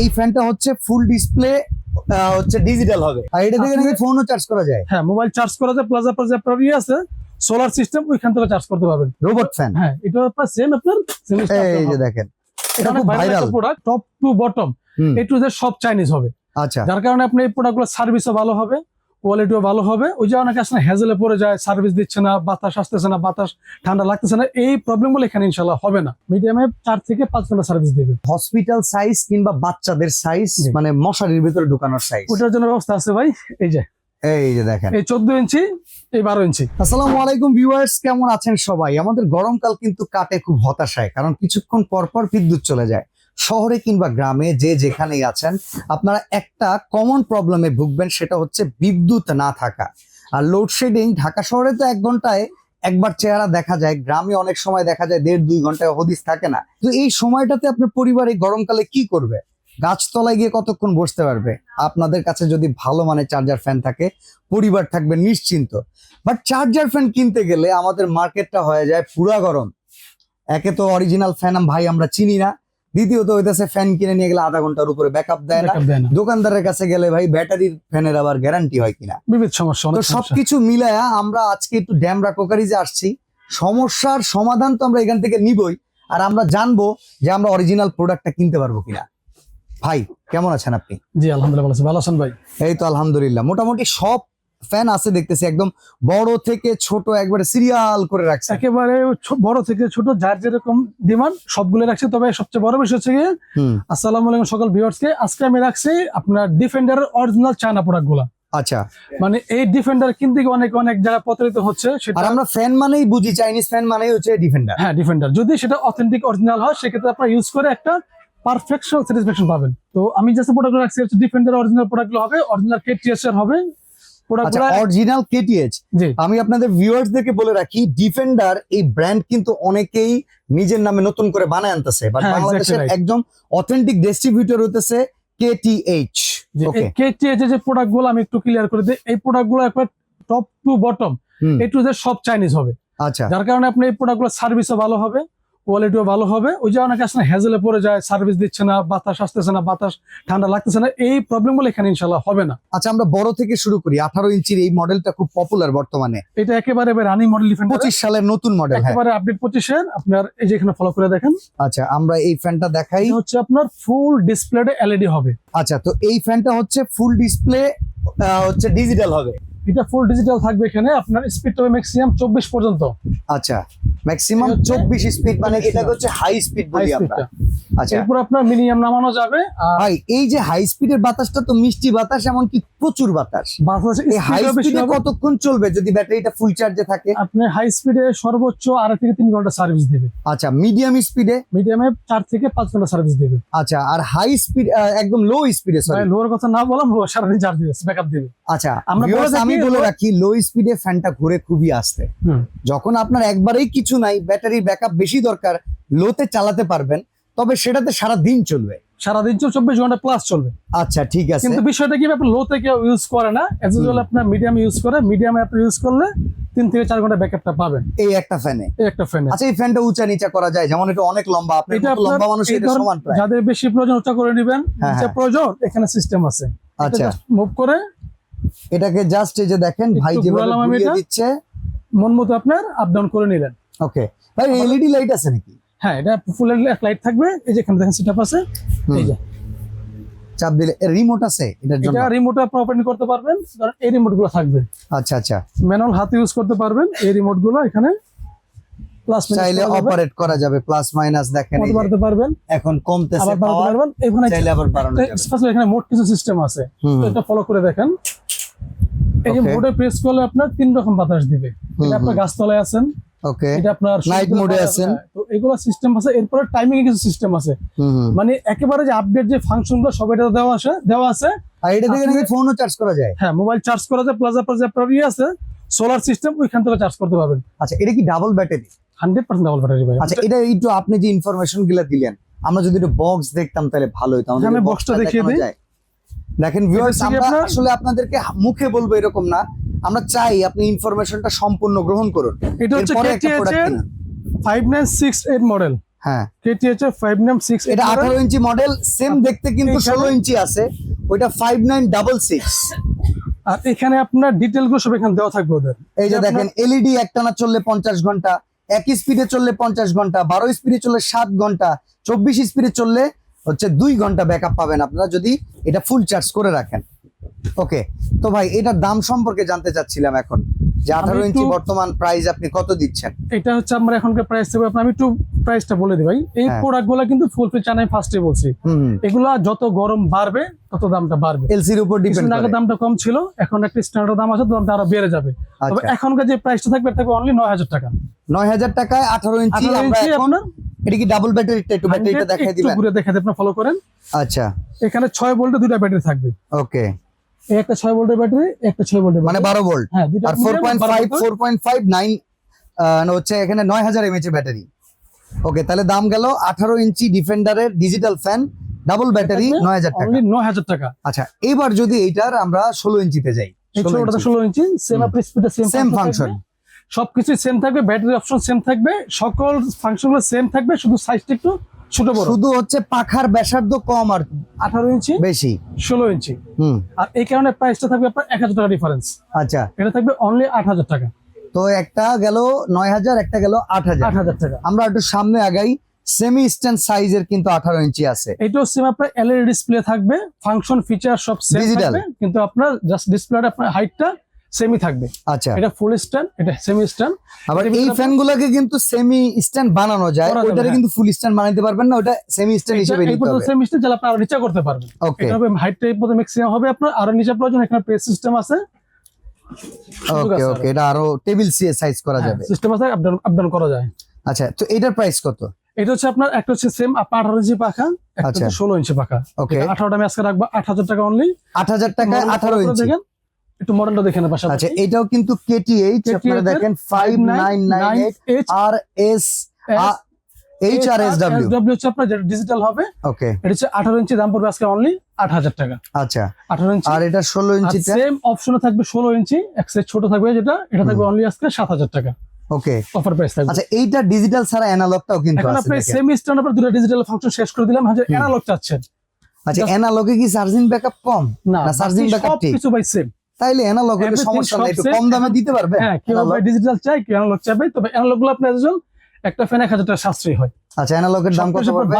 এই ফ্যানটা হচ্ছে ফুল ডিসপ্লে হচ্ছে ডিজিটাল হবে। আর এটা থেকে নাকি ফোনও চার্জ করা যায়। হ্যাঁ মোবাইল চার্জ করা যায় প্লাজা প্লাজা আপনার ইয়ে আছে সোলার সিস্টেম ওইখান থেকে চার্জ করতে পারবেন। রোবট ফ্যান হ্যাঁ এটা আপনার সেম আপনার এই যে দেখেন এটা খুব viral product top to bottom এটু যে সব চাইনিজ হবে। আচ্ছা। যার কারণে আপনি এই প্রোডাক্টগুলো সার্ভিসও ভালো হবে। কোয়ালিটিও ভালো হবে। ওই যে অনেকে আসলে হ্যাজেলে পড়ে যায় সার্ভিস দিচ্ছে না বাতাস আসতেছে না বাতাস ঠান্ডা লাগতেছে না এই প্রবলেমগুলো এখানে ইনশাল্লাহ হবে না। মিডিয়ামে চার থেকে পাঁচ ঘণ্টা সার্ভিস দেবে। হসপিটাল সাইজ কিংবা বাচ্চাদের সাইজ মানে মশারির ভিতরে ঢুকানোর সাইজ ওটার জন্য ব্যবস্থা আছে ভাই এই যে। এই যে দেখেন। এই চোদ্দ ইঞ্চি এই বারো ইঞ্চি। আসসালামু আলাইকুম ভিউয়ার্স কেমন আছেন সবাই? আমাদের গরমকাল কিন্তু কাটে খুব হতাশায় কারণ কিছুক্ষণ পর পর বিদ্যুৎ চলে যায়। শহরে কিংবা গ্রামে যে যেখানেই আছেন, আপনারা একটা কমন প্রবলেমে ভুগবেন, সেটা হচ্ছে বিদ্যুৎ না থাকা। আর লোডশেডিং ঢাকা শহরে তো এক ঘন্টায় একবার চেহারা দেখা যায়, গ্রামে অনেক সময় দেখা যায় দেড় দুই ঘন্টায় হদিস থাকে না। তো এই সময়টাতে আপনার পরিবারে গরমকালে কি করবে? গাছতলায় গিয়ে কতক্ষণ বসতে পারবে? আপনাদের কাছে যদি ভালো মানের চার্জার ফ্যান থাকে, পরিবার থাকবে নিশ্চিন্ত। বাট চার্জার ফ্যান কিনতে গেলে আমাদের মার্কেটটা হয়ে যায় পুরা গরম। একে তো অরিজিনাল ফ্যান ভাই আমরা চিনি না। দ্বিতীয়ত হইতেছে ফ্যান কিনে নিয়ে গেলে আধা ঘণ্টার উপরে ব্যাকআপ দেয় না। দোকানদারের কাছে গেলে ভাই ব্যাটারির ফ্যানের আবার গ্যারান্টি হয় কিনা? বিবিধ সমস্যা তো সবকিছু মিলায়া আমরা আজকে একটু ড্যামরা কোকারিজে আসছি। সমস্যার সমাধান তো আমরা এখান থেকে নিবই। আর আমরা জানব যে আমরা অরিজিনাল প্রোডাক্টটা কিনতে পারব কিনা। ভাই কেমন আছেন আপনি? জি আলহামদুলিল্লাহ ভালো আছেন ভাই। এই তো আলহামদুলিল্লাহ। মোটামুটি সব ফ্যান আছে দেখতেছি একদম বড় থেকে ছোট একবারে সিরিয়াল করে রাখছে। একেবারে বড় থেকে ছোট যার যেরকম ডিমান্ড সবগুলো রাখছে। তবে সবচেয়ে বড় বিষয় হচ্ছে আসসালামু আলাইকুম সকল ভিউয়ার্স কে আজকে আমি রাখছি আপনার ডিফেন্ডারের অরিজিনাল চায়না প্রোডাক্টগুলা। আচ্ছা। মানে এই ডিফেন্ডার কিনতে গিয়ে অনেক অনেক জায়গায় প্রতারিত হচ্ছে সেটা আমরা ফ্যান মানেই বুঝি চাইনিজ ফ্যান মানেই হচ্ছে ডিফেন্ডার হ্যাঁ ডিফেন্ডার যদি সেটা অথেন্টিক অরিজিনাল হয় সেক্ষেত্রে আপনার ইউজ করে একটা পারফেকশন স্যাটিসফ্যাকশন পাবেন। তো আমি জাস্ট প্রোডাক্ট রাখছি হচ্ছে ডিফেন্ডার অরিজিনাল প্রোডাক্ট হবে অরিজিনাল এর হবে আচ্ছা অরিজিনাল কেটিএইচ আমি আপনাদের ভিউয়ার্সদেরকে বলে রাখি ডিফেন্ডার এই ব্র্যান্ড কিন্তু অনেকেই নিজের নামে নতুন করে বানায় আনতেছে। বাট হ্যাঁ, বাংলাদেশের একদম অথেন্টিক ডিস্ট্রিবিউটর হতেছে কেটিএইচ কেটিএস যে প্রোডাক্টগুলো আমি একটু ক্লিয়ার করে দিই এই প্রোডাক্টগুলো একবার top to bottom A to Z সব চাইনিজ হবে। আচ্ছা। যার কারণে আপনি এই প্রোডাক্টগুলো সার্ভিসও ভালো হবে। কোয়ালিটিও ভালো হবে। ওই যে অনেকে আসলে হ্যাজেলে পড়ে যায় সার্ভিস দিচ্ছে না বাতাস আসতেছে না বাতাস ঠান্ডা লাগতেছে না এই প্রবলেমগুলো এখানে ইনশাল্লাহ হবে না। আচ্ছা আমরা বড় থেকে শুরু করি। আঠারো ইঞ্চির এই মডেলটা খুব পপুলার বর্তমানে। এটা একেবারে রানিং মডেল পঁচিশ সালের নতুন মডেল হ্যাঁ। একেবারে আপডেট পঁচিশের আপনার এই যে এখানে ফলো করে দেখেন। আচ্ছা আমরা এই ফ্যানটা দেখাই। হচ্ছে আপনার ফুল ডিসপ্লে এলইডি হবে। আচ্ছা তো এই ফ্যানটা হচ্ছে ফুল ডিসপ্লে হচ্ছে ডিজিটাল হবে। এটা ফুল ডিজিটাল থাকবে এখানে আপনার স্পিড হবে ম্যাক্সিমাম চব্বিশ পর্যন্ত। আচ্ছা। ম্যাক্সিমাম এই হচ্ছে- চব্বিশ স্পিড মানে এটাকে হচ্ছে হাই স্পিড বলি আমরা। আচ্ছা। এরপর আপনার মিনিমাম নামানো যাবে ভাই এই যে হাই স্পিডের বাতাসটা তো মিষ্টি বাতাস এমনকি প্রচুর বাতাস। বাতাস এই হাই speed ও বেশি স্পিডে কতক্ষণ চলবে যদি ব্যাটারিটা ফুল চার্জে থাকে? আপনি হাই স্পিডে সর্বোচ্চ আড়াই থেকে তিন ঘণ্টা সার্ভিস দেবে। আচ্ছা মিডিয়াম স্পিডে মিডিয়ামে চার থেকে পাঁচ ঘণ্টা সার্ভিস দেবে। আচ্ছা আর হাই স্পিড একদম লো স্পিডে সরি কথা না বললাম লো সারাদিন চার্জ দিবে ব্যাকআপ দিবে। আচ্ছা আমরা আমি বলে রাখি লো স্পিডে ফ্যানটা ঘুরে খুবই আসতে। যখন আপনার একবারেই কিছু নাই ব্যাটারির ব্যাকআপ বেশি দরকার লোতে চালাতে পারবেন তবে সেটাতে সারা দিন চলবে। সারাদিন চব্বিশ ঘণ্টা প্লাস চলবে। আচ্ছা ঠিক আছে। কিন্তু বিষয়টা কি আপনি লো থেকে ইউজ করে না এজ ইউজুয়াল আপনার মিডিয়াম ইউজ করে মিডিয়ামে আপনি ইউজ করলে তিন থেকে চার ঘণ্টা ব্যাকআপটা পাবেন। এই একটা ফ্যানে এই একটা ফ্যান আচ্ছা এই ফ্যানটা উঁচা নিচা করা যায় যেমন এটা অনেক লম্বা আপনার এটা লম্বা মানুষ এটা সমান প্রায়। যাদের বেশি প্রয়োজন ওটা করে নেবেন হ্যাঁ, যে হ্যাঁ। প্রয়োজন এখানে সিস্টেম আছে। আচ্ছা। মুভ করে এটাকে জাস্ট এই যে দেখেন ভাই যেভাবে। দিচ্ছে। মন মতো আপনার আপ ডাউন করে নিলেন। ওকে ভাই এলইডি লাইট আছে নাকি? হ্যাঁ এটা ফুল লাইট থাকবে। এই যে এখানে দেখেন সেটআপ আছে। এই যে। চাপ দিলে রিমোট আছে এটার জন্য? এটা রিমোটে আপনি ওপেন করতে পারবেন। কারণ এই রিমোটগুলো থাকবে। আচ্ছা আচ্ছা। ম্যানুয়াল হাতে ইউজ করতে পারবেন এই রিমোটগুলো এখানে। প্লাস চাইলে অপারেট করা যাবে প্লাস মাইনাস দেখেন বাড়তে পারবেন? এখন কমতেছে আবার বাড়াতে পারবেন? এখানে চাইলে আবার বাড়ানো যাবে। এখানে মোট কিছু সিস্টেম আছে। তো এটা ফলো করে দেখেন। এই যে মোডে প্রেস করলে আপনার তিন রকম বাতাস দিবে। এটা আপনার গাছতলায় আছেন ওকে এটা আপনার এ পাড়ে আছেন। হ্যাঁ, তো এগুলো সিস্টেম আছে এরপরে টাইমিং এর কিছু সিস্টেম আছে। মানে একেবারে যে আপডেট যে ফাংশনগুলো সব এটা দেওয়া আছে দেওয়া আছে। আর এটা থেকে নাকি ফোনও চার্জ করা যায়। হ্যাঁ মোবাইল চার্জ করা যায় প্লাজা প্লাজা আপনার ইয়ে আছে সোলার সিস্টেম ওইখান থেকে চার্জ করতে পারবেন। আচ্ছা এটা কি double battery hundred percent double battery ভাই। আচ্ছা এটা একটু আপনি যে ইনফরমেশনগুলা দিলেন আমরা যদি একটু বক্স দেখতাম তাহলে ভালো হতো আমাদের এখানে এই box টা box টা দেখিয়ে দিই। দেখেন আসলে আপনাদেরকে মুখে বলব এরকম না। আমরা চাই আপনি ইনফরমেশনটা সম্পূর্ণ গ্রহণ করুন। এটা হচ্ছে মডেল হ্যাঁ। কেটিএইচ এটা আঠারো ইঞ্চি মডেল সেম দেখতে কিন্তু এইখানে- ষোলো ইঞ্চি আছে। ওইটা ফাইভ নাইন ডাবল সিক্স আর এখানে আপনার ডিটেলগুলো সব এখানে দেওয়া থাকবে ওদের। এই যে দেখেন এলইডি একটানা চললে পঞ্চাশ ঘণ্টা এক স্পিডে চললে পঞ্চাশ ঘণ্টা বারো স্পিডে চললে সাত ঘণ্টা চব্বিশ স্পিডে চললে হচ্ছে দুই ঘণ্টা ব্যাকআপ পাবেন আপনারা যদি এটা ফুল চার্জ করে রাখেন। ওকে তো ভাই এটার দাম সম্পর্কে জানতে চাচ্ছিলাম এখন। যে আঠারো ইঞ্চি বর্তমান প্রাইস আপনি কত দিচ্ছেন? এটা হচ্ছে আমরা এখনকার প্রাইস দেবো আমি একটু প্রাইসটা বলে দিই ভাই। এই হ্যাঁ। প্রোডাক্টগুলো কিন্তু ফুল ফিল চানাই ফার্স্টে বলছি। এগুলা যত গরম বাড়বে তত দামটা বাড়বে। এলসির উপর ডিপেন্ড আগে দামটা কম ছিল এখন একটা স্ট্যান্ডার্ড দাম আছে দামটা আরও বেড়ে যাবে। তবে আচ্ছা। এখনকার যে প্রাইসটা থাকবে থাকবে অনলি নয় হাজার টাকা। নয় হাজার টাকায় আঠারো ইঞ্চি আমরা এখন এটা কি ডাবল ব্যাটারিটা একটু ব্যাটারিটা 100 দেখাই একটু ঘুরে দেখাতে আপনার ফলো করেন। আচ্ছা। এখানে ছয় ভোল্টের দুইটা ব্যাটারি থাকবে। ওকে একটা ছয় ভোল্টের ব্যাটারি একটা ছয় ভোল্টের মানে বারো ভোল্ট হ্যাঁ আর ফোর মিলিয়ে point five volt। Four point five nine হচ্ছে এখানে নয় হাজার এর ব্যাটারি ওকে তাহলে দাম গেল আঠারো ইঞ্চি ডিফেন্ডারের ডিজিটাল ফ্যান ডাবল ব্যাটারি থাকবে নয় হাজার টাকা। অনলি নয় হাজার টাকা। আচ্ছা এবার যদি এইটার আমরা ষোলো ইঞ্চিতে যাই এই 16 ইঞ্চি। সেম। আপনার স্পিডে সেম function। সবকিছু সেম থাকবে ব্যাটারি অপশন সেম থাকবে সকল ফাংশনগুলো সেম থাকবে শুধু সাইজটা একটু ছোট বড়। শুধু হচ্ছে পাখার ব্যাসার্ধ কম আর আঠারো ইঞ্চি? বেশি। ষোলো ইঞ্চি। হুম। আর এই কারণে প্রাইসটা থাকবে আপনার এক হাজার টাকা ডিফারেন্স আচ্ছা। এটা থাকবে অনলি আট হাজার টাকা। তো একটা গেল নয় হাজার একটা গেল আট হাজার। আট হাজার টাকা। আমরা একটু সামনে আগাই। সেমি স্ট্যান্ড সাইজের কিন্তু আঠারো ইঞ্চি আছে। এটাও সেম আপনার এলইডি ডিসপ্লে থাকবে ফাংশন ফিচার সব সেম। থাকবে কিন্তু আপনার জাস্ট ডিসপ্লেটা আপনার হাইটটা সেমই থাকবে। আচ্ছা। এটা ফুল স্ট্যান্ড এটা সেমি স্ট্যান্ড আবার এই ভিতরে ফ্যান গুলাকে কিন্তু সেমি স্ট্যান্ড বানানো যায়। হ্যাঁ। কিন্তু ফুল স্ট্যান্ড বানাইতে পারবেন না ওটা সেমি স্ট্যান্ড হিসেবে নিতে হবে। সেমি স্ট্যান্ড যারা আপনারা নিচে করতে পারবেন। ওকে এটা হবে হাইটটা এই পর্যন্ত ম্যাক্সিমাম হবে আপনার আরও নিচে প্রয়োজন এখানে প্রেস সিস্টেম আছে। ওকে ওকে এটা আরও টেবিল সিএ সাইজ করা যাবে। সিস্টেম আছে আপ ডাউন করা যায়। আচ্ছা তো এটার প্রাইস কত? এটা হচ্ছে আপনার একটা হচ্ছে সেম আপনার আঠারো ইঞ্চি পাখা একটা আচ্টা। ষোলো ইঞ্চি পাখা। ওকে আঠারোটা আমি আজকে রাখব আট হাজার টাকা অনলি আট হাজার টাকায় আঠারো ইঞ্চি। দেখেন। একটু মডেলটা দেখেন আচ্ছা এটাও কিন্তু কেটিএইচ আপনারা দেখেন five nine nine eight R S H R S W W হচ্ছে আপনার যেটা ডিজিটাল হবে। ওকে এটা হচ্ছে আঠারো ইঞ্চি দাম পড়বে আজকে অনলি আট হাজার টাকা। আচ্ছা। আঠারো ইঞ্চি। আর এটা ষোলো ইঞ্চিটা? সেম অপশনে থাকবে ষোলো ইঞ্চি এক ছোট থাকবে যেটা এটা থাকবে অনলি আজকে সাত হাজার টাকা। ওকে অফার প্রাইস থাকবে। আচ্ছা এইটা ডিজিটাল ছাড়া অ্যানালগটাও কিন্তু আছে আপনি। সেমি স্ট্যান্ড আপনার দুটো ডিজিটাল ফাংশন শেষ করে দিলাম হুম। অ্যানালগ চাচ্ছেন। আচ্ছা অ্যানালগে কি চার্জিং ব্যাকআপ কম? না চার্জিং backup ঠিক। সবকিছু ভাই সেম তাইলে অ্যানালগ হলে সমস্যা নাই একটু কম দামে দিতে পারবে? হ্যাঁ কেউ ডিজিটাল চাই কেউ অ্যানালগ চাইবে তবে অ্যানালগগুলো আপনার একজন একটা ফ্যান এক হাজার টাকা সাশ্রয়ী হয়। আচ্ছা অ্যানালগের দাম কত পড়বে?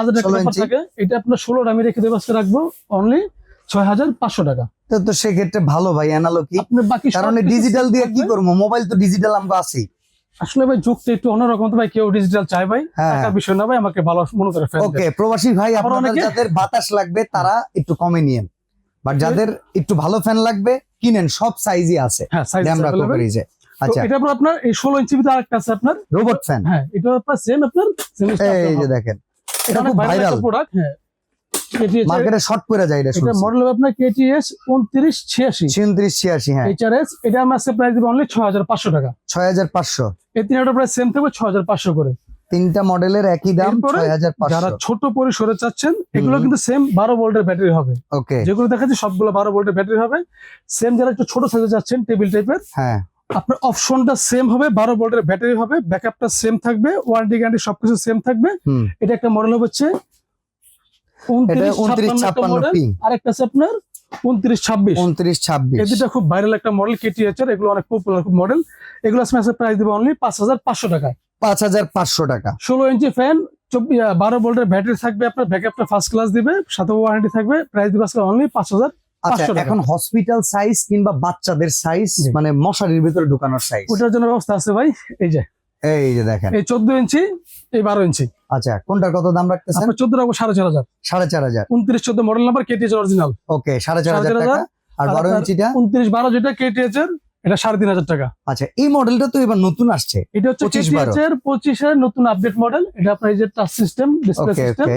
এটা আপনার ষোলো আমি রেখে দেবো আজকে রাখব অনলি ছয় হাজার পাঁচশো টাকা। তো তো সেক্ষেত্রে ভালো ভাই অ্যানালগই আপনি বাকি কারণ ডিজিটাল দিয়ে কি। করব? মোবাইল তো ডিজিটাল আমরা আছি আসলে ভাই যুগটা একটু অন্যরকম তো ভাই কেউ ডিজিটাল চাই ভাই হ্যাঁ। টাকার বিষয় না ভাই আমাকে ভালো মনে করে ফ্যান ওকে প্রবাসী ভাই আবার আপনাদের যাদের বাতাস লাগবে তারা একটু কমে নিয়েন। বাট যাদের একটু ভালো ফ্যান লাগবে কিনেন সব সাইজই আছে। সাইজ আমরা আচ্ছা। এটা আপনার আপনার এই ষোলো ইঞ্চি ভিতরে আরেকটা আছে আপনার। রোবট ফ্যান হ্যাঁ এটা আপনার সেম আপনার এই যে দেখেন এটা খুব ভাইরাল প্রোডাক্ট হ্যাঁ। মার্কেটে শর্ট পড়ে যায় এটা এটা মডেল হবে আপনার কেটিএস হ্যাঁ। এইচআরএস এটা আমার আজকে প্রাইস দিবে অনলি ছয় হাজার পাঁচশো টাকা। এই তিনটা প্রাইস সেম থাকবে ছয় হাজার পাঁচশো করে। তিনটা মডেলের একই দাম ছয় হাজার যারা ছোট পরিসরে চাচ্ছেন এগুলো কিন্তু সেম বারো ভোল্টের ব্যাটারি হবে। ওকে। যেগুলো দেখাচ্ছি সবগুলো বারো ভোল্টের ব্যাটারি হবে। সেম যারা একটু ছোট সাইজে যাচ্ছেন টেবিল টাইপের হ্যাঁ। আপনার অপশনটা সেম হবে বারো ভোল্টের ব্যাটারি হবে ব্যাকআপটা সেম থাকবে ওয়ারেন্টি গ্যারান্টি সবকিছু সেম থাকবে। এটা একটা মডেল হচ্ছে পি আছে আপনার উনত্রিশ ছাব্বিশ। উনত্রিশ ছাব্বিশ। খুব ভাইরাল একটা মডেল কেটিএচ এর এগুলো অনেক পপুলার মডেল এগুলো প্রাইস দিবে অনলি পাঁচ হাজার পাঁচশো টাকা পাঁচ হাজার পাঁচশো টাকা। ষোলো ইঞ্চি ফ্যান বারো ভোল্টের ব্যাটারি থাকবে আপনার ব্যাকআপটা ফার্স্ট ক্লাস দিবে সাথে ওয়ারেন্টি থাকবে প্রাইস দিবে আজকে অনলি পাঁচ হাজার আচ্ছা এখন হসপিটাল সাইজ কিংবা বাচ্চাদের সাইজ মানে মশারির ভিতরে ঢুকানোর সাইজ ওটার জন্য ব্যবস্থা আছে ভাই এই যে। এই যে দেখেন। এই চোদ্দ ইঞ্চি এই বারো ইঞ্চি। আচ্ছা কোনটার কত দাম রাখতেছেন? চোদ্দ রাখব সাড়ে চার হাজার। সাড়ে চার হাজার। উনত্রিশ চোদ্দ model number KTH original okay সাড়ে চার হাজার টাকা। আর বারো ইঞ্চিটা? উনত্রিশ বারো যেটা কেটিএচ এর এটা সাড়ে তিন হাজার টাকা। আচ্ছা এই মডেলটা তো এবার নতুন আসছে এটা হচ্ছে 25 কেটিএচ এর পঁচিশের নতুন আপডেট মডেল এটা আপনার এই যে টাচ সিস্টেম ডিসপ্লে সিস্টেম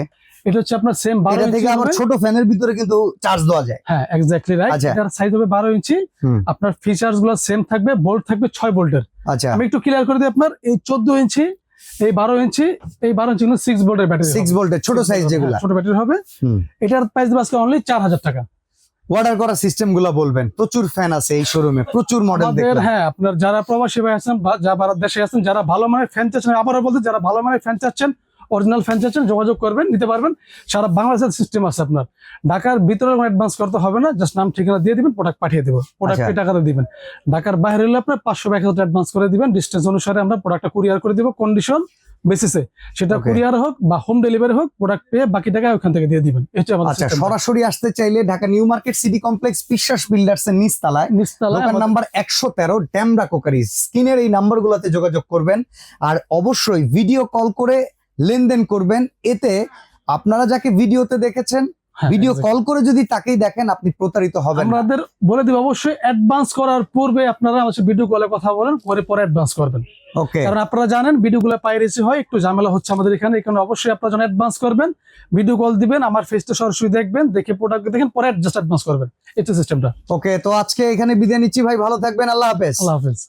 এটা হচ্ছে আপনার সেম বারো থেকে আবার ছোট ফ্যানের ভিতরে কিন্তু চার্জ দেওয়া যায়। হ্যাঁ এক্স্যাক্টলি রাইট আচ্ছা। এটার সাইজ হবে বারো ইঞ্চি। আপনার ফিচার্সগুলো সেম থাকবে বোল্ট থাকবে ছয় ভোল্টের আচ্ছা। আমি একটু ক্লিয়ার করে দিই আপনার এই চোদ্দ ইঞ্চি এই বারো ইঞ্চি এই বারো ইঞ্চি গুলো সিক্স ভোল্টের ব্যাটারি সিক্স ভোল্টের ছোট সাইজ যেগুলা। ছোট ব্যাটারি হবে। এটার প্রাইস আজকে অনলি চার হাজার টাকা। অর্ডার করা সিস্টেমগুলা বলবেন। প্রচুর ফ্যান আছে এই শোরুমে প্রচুর মডেল দেখলাম। হ্যাঁ আপনার যারা প্রবাসী ভাই আছেন যারা ভারত দেশে আছেন যারা ভালো মানের ফ্যান চাচ্ছেন আবারও বলতে যারা ভালো মানের ফ্যান চাচ্ছেন অরিজিনাল ফ্যান চাচ্ছেন যোগাযোগ করবেন নিতে পারবেন। সারা বাংলাদেশের সিস্টেম আছে আপনার। ঢাকার ভিতরে অ্যাডভান্স করতে হবে না জাস্ট নাম ঠিকানা দিয়ে দিবেন প্রোডাক্ট পাঠিয়ে দেবো। প্রোডাক্ট আচ্ছা। পে টাকাতে দিবেন। ঢাকার বাইরে হলে আপনার পাঁচশো এক হাজার অ্যাডভান্স করে দিবেন। ডিস্টেন্স অনুসারে আমরা প্রোডাক্টটা কুরিয়ার করে দিব। কন্ডিশন বেসিসে সেটা. কুরিয়ার হোক বা হোম ডেলিভারি হোক প্রোডাক্ট পেয়ে বাকি টাকা ওখান থেকে দিয়ে দিবেন। আচ্ছা সরাসরি আসতে চাইলে Dhaka New Market City Complex Biswas Builders এর নিচতলায়। নিচতলায় দোকান আমাদের- নাম্বার একশো তেরো ড্যামরা কোকারি স্ক্রিনের এই নাম্বারগুলোতে যোগাযোগ করবেন। আর অবশ্যই ভিডিও কল করে লেনদেন করবেন। এতে আপনারা যাকে ভিডিওতে দেখেছেন হ্যাঁ, ভিডিও কল করে যদি তাকেই দেখেন আপনি প্রতারিত হবেন। আমাদের বলে দিব অবশ্যই অ্যাডভান্স করার পূর্বে আপনারা ভিডিও কলে কথা বলেন পরে পরে অ্যাডভান্স করবেন। কারণ আপনারা জানেন ভিডিও গুলো পাইরেসি হয় একটু ঝামেলা হচ্ছে আমাদের এখানে এখানে অবশ্যই আপনারা যখন অ্যাডভান্স করবেন। ভিডিও কল দিবেন আমার ফেসটা সরাসরি দেখবেন দেখে প্রোডাক্ট দেখেন পরে জাস্ট অ্যাডভান্স করবেন। এটা সিস্টেমটা ওকে তো আজকে এখানে বিদায় নিচ্ছি ভাই ভালো থাকবেন আল্লাহ হাফেজ। আল্লাহ হাফেজ।